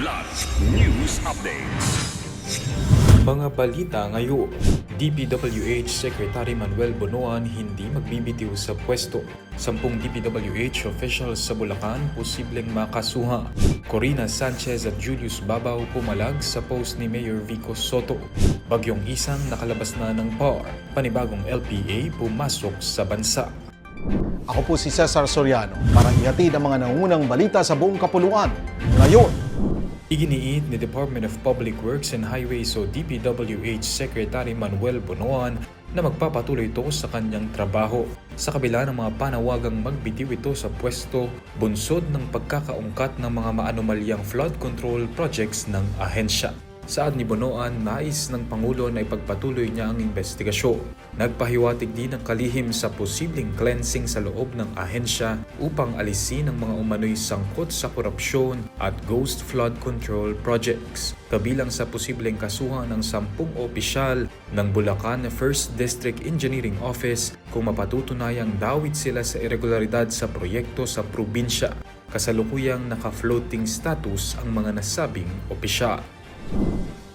Kidlat News Updates. Mga balita ngayon, DPWH Secretary Manuel Bonoan hindi magbibitiw sa pwesto. Sampung DPWH officials sa Bulacan posibleng makasuha. Corina Sanchez at Julius Babaw pumalag sa post ni Mayor Vico Soto. Bagyong isang nakalabas na ng PAR. Panibagong LPA pumasok sa bansa. Ako po si Cesar Soriano para ihatid ang mga nangungunang balita sa buong kapuluan. Ngayon, Iginiit ni Department of Public Works and Highways o DPWH Secretary Manuel Bonoan na magpapatuloy ito sa kanyang trabaho. Sa kabila ng mga panawagang magbitiw ito sa pwesto, bunsod ng pagkakaungkat ng mga maanomalyang flood control projects ng ahensya. Saad ni Bonoan, nais ng Pangulo na ipagpatuloy niya ang investigasyon. Nagpahiwatig din ng kalihim sa posibleng cleansing sa loob ng ahensya upang alisin ang mga umano'y sangkot sa korupsyon at ghost flood control projects. Kabilang sa posibleng kasuhan ng sampung opisyal ng Bulacan 1st District Engineering Office kung mapatutunayang dawit sila sa irregularidad sa proyekto sa probinsya. Kasalukuyang naka-floating status ang mga nasabing opisyal.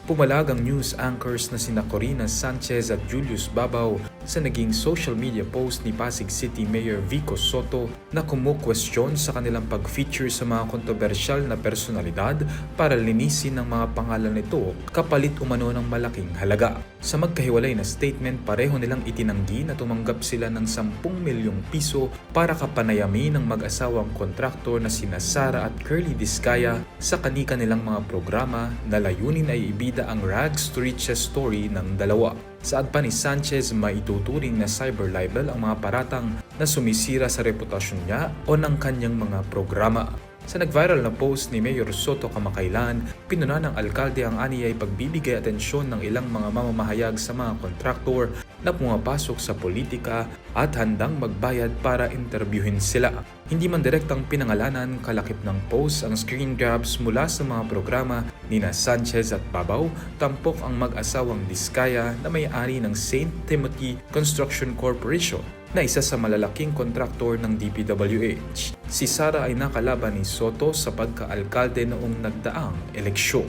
Pumalag ang news anchors na sina Corina Sanchez at Julius Babaw sa naging social media post ni Pasig City Mayor Vico Soto na kumukwestiyon sa kanilang pag-feature sa mga kontrobersyal na personalidad para linisin ng mga pangalan nito kapalit umano ng malaking halaga. Sa magkahiwalay na statement, pareho nilang itinanggi na tumanggap sila ng 10 milyong piso para kapanayamin ng mag-asawang kontraktor na sina Sara at Curly Discaya sa kanika nilang mga programa na layunin ay ibida ang rags to riches story ng dalawa. Saad pa ni Sanchez maituturing na cyber libel ang mga paratang na sumisira sa reputasyon niya o ng kanyang mga programa. Sa nag-viral na post ni Mayor Soto kamakailan, pinuna ng alkalde ang aniyay pagbibigay atensyon ng ilang mga mamamahayag sa mga kontraktor na pumapasok sa politika at handang magbayad para interbyuhin sila. Hindi man direktang pinangalanan kalakip ng post ang screen grabs mula sa mga programa ni na Sanchez at Babaw, tampok ang mag-asawang Diskaya na may-ari ng St. Timothy Construction Corporation na isa sa malalaking kontraktor ng DPWH. Si Sara ay nakalaban ni Soto sa pagka-alkalde noong nagdaang eleksyon.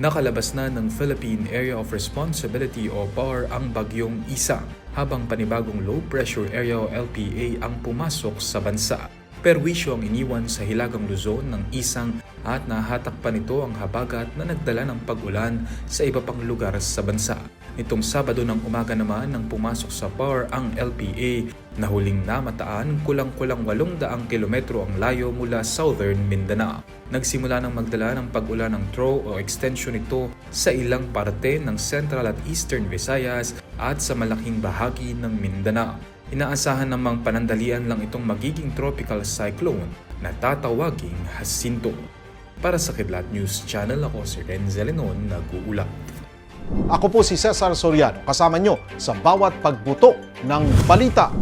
Nakalabas na ng Philippine Area of Responsibility o PAR ang bagyong Isa habang panibagong low pressure area o LPA ang pumasok sa bansa. Perwisyo ang iniwan sa Hilagang Luzon ng isang at nahatak pa nito ang habagat na nagdala ng pag-ulan sa iba pang lugar sa bansa. Nitong Sabado ng umaga naman nang pumasok sa PAR ang LPA na huling namataan kulang-kulang 800 kilometro ang layo mula southern Mindanao. Nagsimula ng magdala ng pag-ulan ng throw o extension nito sa ilang parte ng central at eastern Visayas at sa malaking bahagi ng Mindanao. Inaasahan namang panandalian lang itong magiging tropical cyclone na tatawaging Jacinto. Para sa Kidlat News Channel, ako si Renzel Lenon, nag-uulat. ako po si Cesar Soriano kasama nyo sa bawat pagbuto ng balita.